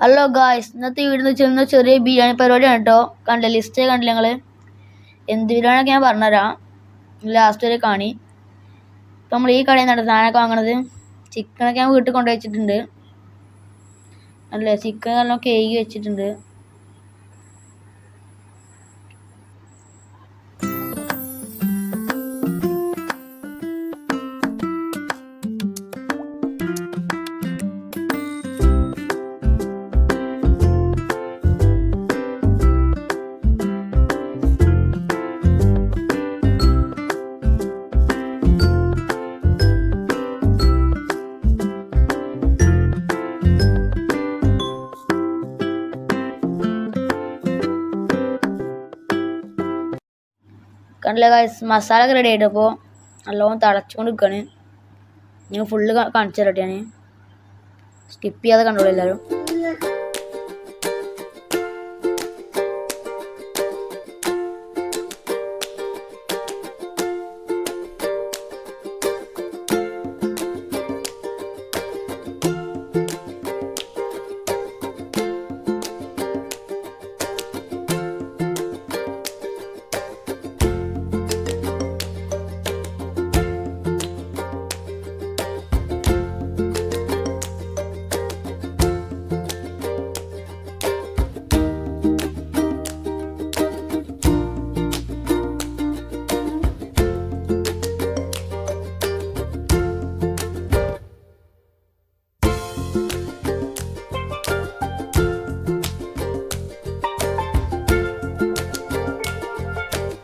Hello guys ഇന്നത്തെ വീട് ചെന്ന ചെറിയ ബിരിയാണി പരിപാടിയാണ് കേട്ടോ കണ്ടില്ല? ലിസ്റ്റ് കണ്ടില്ല ഞങ്ങൾ എന്ത് ബിരിയാണിയൊക്കെ ഞാൻ പറഞ്ഞുതരാം. ലാസ്റ്റ് വരെ കാണി. ഇപ്പം നമ്മൾ ഈ കടയിൽ നിന്നാണ് സാധനമൊക്കെ വാങ്ങണത്. ചിക്കനൊക്കെ ഞാൻ വീട്ടിൽ കൊണ്ടുവച്ചിട്ടുണ്ട് വെച്ചിട്ടുണ്ട്. അല്ലേ? ചിക്കൻ എല്ലാം കേക്ക് വെച്ചിട്ടുണ്ട്. കണ്ടില്ല ഗായ്സ് മസാല ഒക്കെ റെഡി ആയിട്ട് അപ്പോൾ നല്ലോണം തിളച്ചുകൊണ്ട് നിൽക്കുകയാണ് ഞാൻ ഫുള്ള് കാണിച്ചു തരട്ടെ ഞാൻ സ്കിപ്പ് ചെയ്യാതെ കണ്ടോളൂ എല്ലാവരും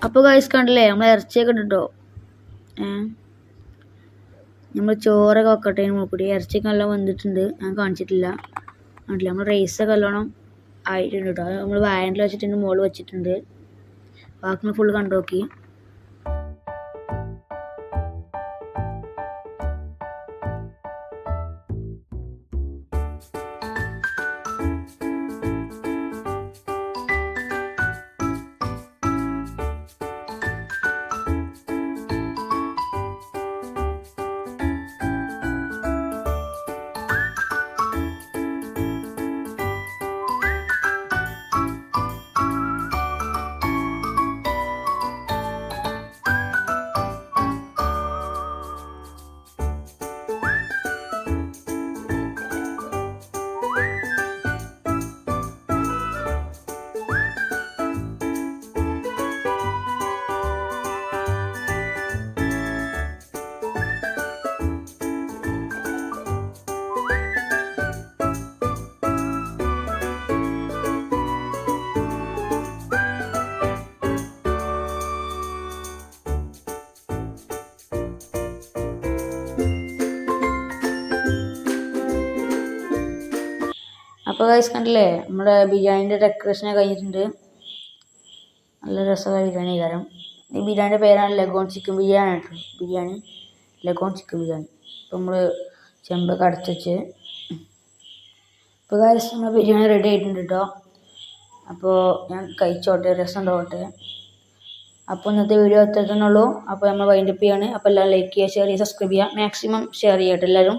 അപ്പോൾ ഗൈസ് കണ്ടില്ലേ നമ്മൾ ഇറച്ചിയൊക്കെ ഇട്ടിട്ടോ? ഏ? നമ്മൾ ചോറൊക്കെ വെക്കട്ടെ നോക്കൂടി ഇറച്ചിയൊക്കെ നല്ല വന്നിട്ടുണ്ട് ഞാൻ കാണിച്ചിട്ടില്ല. കണ്ടില്ല? നമ്മൾ റൈസൊക്കെ നല്ലോണം ആയിട്ടുണ്ട് കേട്ടോ നമ്മൾ വായനിൽ വെച്ചിട്ടുണ്ട് മുകളിൽ വെച്ചിട്ടുണ്ട്. ബാക്കി ഫുൾ കണ്ടു നോക്കി അപ്പോൾ ഗൈസ് കണ്ടില്ലേ നമ്മുടെ ബിരിയാണിന്റെ ഡെക്കറേഷനെ കഴിഞ്ഞിട്ടുണ്ട്. നല്ല രസമുള്ള ബിരിയാണി കാരണം ഈ ബിരിയാണിന്റെ പേരാണ് ലഗോൺ ചിക്കൻ ബിരിയാണി കേട്ടോ. Biryani leghorn chicken biryani. അപ്പോൾ നമ്മൾ ചെമ്പൊക്കെ അടച്ചുവെച്ച് ഇപ്പോൾ ഗൈസ് നമ്മുടെ ബിരിയാണി റെഡി ആയിട്ടുണ്ട് കേട്ടോ. അപ്പോൾ ഞാൻ കഴിച്ചോട്ടെ രസം ഉണ്ടാവട്ടെ. അപ്പോൾ ഇന്നത്തെ വീഡിയോ അത്ര തന്നെ ഉള്ളൂ. അപ്പോൾ നമ്മൾ വൈൻഡപ്പ് ചെയ്യാണ്. അപ്പോൾ എല്ലാവരും ലൈക്ക് ചെയ്യുക ഷെയർ ചെയ്യുക സബ്സ്ക്രൈബ് ചെയ്യുക. മാക്സിമം ഷെയർ ചെയ്യട്ടെ എല്ലാവരും.